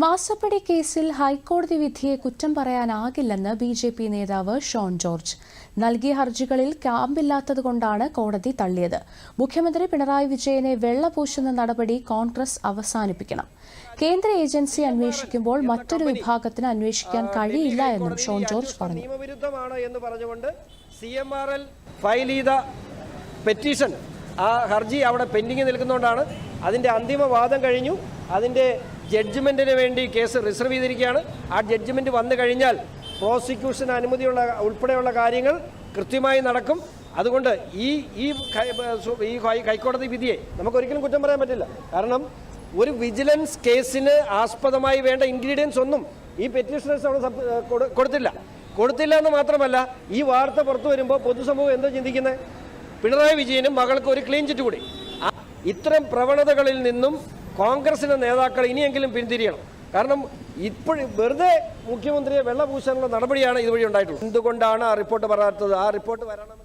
മാസപ്പടി കേസിൽ ഹൈക്കോടതി വിധിയെ കുറ്റം പറയാനാകില്ലെന്ന് ബി ജെ പി നേതാവ് ഷോൺ ജോർജ്. നൽകിയ ഹർജികളിൽ ക്യാമ്പില്ലാത്തതുകൊണ്ടാണ് കോടതി തള്ളിയത്. മുഖ്യമന്ത്രി പിണറായി വിജയനെ വെള്ളപൂശുന്ന നടപടി കോൺഗ്രസ് അവസാനിപ്പിക്കണം. കേന്ദ്ര ഏജൻസി അന്വേഷിക്കുമ്പോൾ മറ്റൊരു വിഭാഗത്തിന് അന്വേഷിക്കാൻ കഴിയില്ല എന്നും ഷോൺ ജോർജ് പറഞ്ഞു. ഫയൽ ചെയ്ത പെറ്റീഷൻ ആ ഹർജി അവിടെ പെൻഡിങ് നിൽക്കുന്നതുകൊണ്ടാണ് അതിന്റെ അന്തിമ വാദം കഴിഞ്ഞു. അതിന്റെ ജഡ്ജ്മെന്റിന് വേണ്ടി കേസ് റിസർവ് ചെയ്തിരിക്കുകയാണ്. ആ ജഡ്ജ്മെന്റ് വന്നു കഴിഞ്ഞാൽ പ്രോസിക്യൂഷൻ അനുമതിയുള്ള ഉൾപ്പെടെയുള്ള കാര്യങ്ങൾ കൃത്യമായി നടക്കും. അതുകൊണ്ട് ഈ ഈ ഈ ഹൈക്കോടതി വിധിയെ നമുക്കൊരിക്കലും കുറ്റം പറയാൻ പറ്റില്ല. കാരണം ഒരു വിജിലൻസ് കേസിന് ആസ്പദമായി വേണ്ട ഇൻഗ്രീഡിയൻസ് ഒന്നും ഈ പെറ്റീഷണേഴ്സ് അവിടെ കൊടുത്തില്ല. കൊടുത്തില്ല എന്ന് മാത്രമല്ല ഈ വാർത്ത പുറത്തു വരുമ്പോൾ പൊതുസമൂഹം എന്താ ചിന്തിക്കുന്നത്? പിണറായി വിജയനും മകൾക്ക് ഒരു ക്ലീൻ ചിറ്റ് കൂടി. ഇത്തരം പ്രവണതകളിൽ നിന്നും കോൺഗ്രസിന്റെ നേതാക്കൾ ഇനിയെങ്കിലും പിന്തിരിയണം. കാരണം ഇപ്പോഴും വെറുതെ മുഖ്യമന്ത്രിയെ വെള്ളപൂശാനുള്ള നടപടിയാണ് ഇതുവഴി ഉണ്ടായിട്ടുള്ളത്. എന്തുകൊണ്ടാണ് ആ റിപ്പോർട്ട് പറയാത്തത് ആ റിപ്പോർട്ട് വരണം